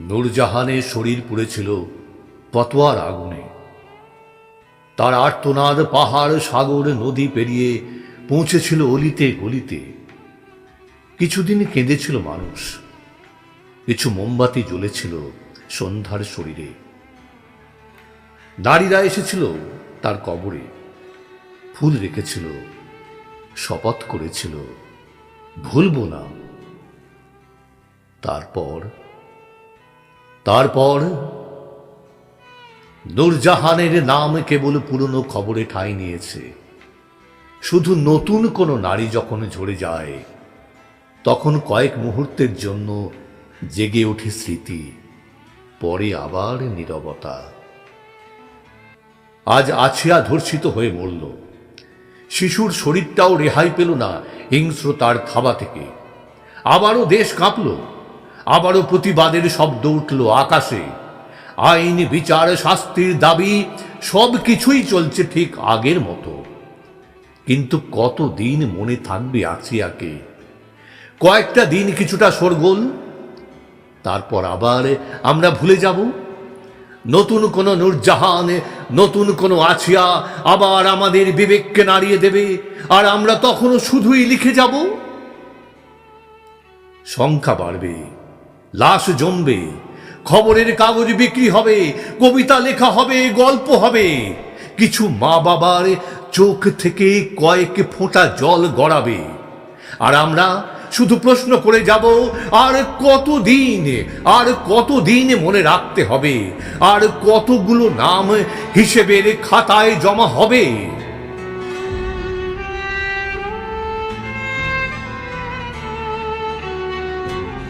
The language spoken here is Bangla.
নূরজাহানের শরীর পুড়েছিল পতোয়ার আগুনে। তার আর্তনাদ পাহাড় সাগর নদী পেরিয়ে পৌঁছেছিল অলিতে গলিতে। কিছুদিন কেঁদেছিল মানুষ। কিছু মোমবাতি জ্বলেছিল সন্ধ্যার শরীরে। নারীরা এসেছিল তার কবরে। ফুল রেখেছিল, শপথ করেছিল, ভুলবো না। তারপর তারপর নূরজাহানের নাম কেবল পুরনো খবরে ঠাঁই নিয়েছে। শুধু নতুন কোনো নারী যখন ঝরে যায়, তখন কয়েক মুহূর্তের জন্য জেগে ওঠে স্মৃতি, পরে আবার নীরবতা। আজ আছিয়া ধর্ষিত হয়ে মরল। শিশুর শরীরটাও রেহাই পেল না হিংস্রতার থাবা থেকে। আবারও দেশ কাঁপল। আবারও প্রতিবাদের শব্দ উঠল আকাশে। আইন, বিচার, শাস্তির দাবি সব কিছুই চলছে ঠিক আগের মতো। কিন্তু কতদিন মনে থাকবে আছিয়াকে? কয়েকটা দিন কিছুটা সরগোল তারপর আবার আমরা ভুলে যাব। নতুন কোন নূরজাহান, নতুন কোন আছিয়া আবার আমাদের বিবেককে নাড়িয়ে দেবে, আর আমরা তখনও শুধুই লিখে যাব। সংখ্যা বাড়বে। লাশ জমবে, খবরের কাগজ বিক্রি হবে, কবিতা লেখা হবে, গল্প হবে। কিছু মা বাবার চোখ থেকে কয়েক ফোঁটা জল গড়াবে। আর আমরা শুধু প্রশ্ন করে যাব, আর কতদিন আর কতদিন মনে রাখতে হবে? আর কতগুলো নাম হিসেবের খাতায় জমা হবে?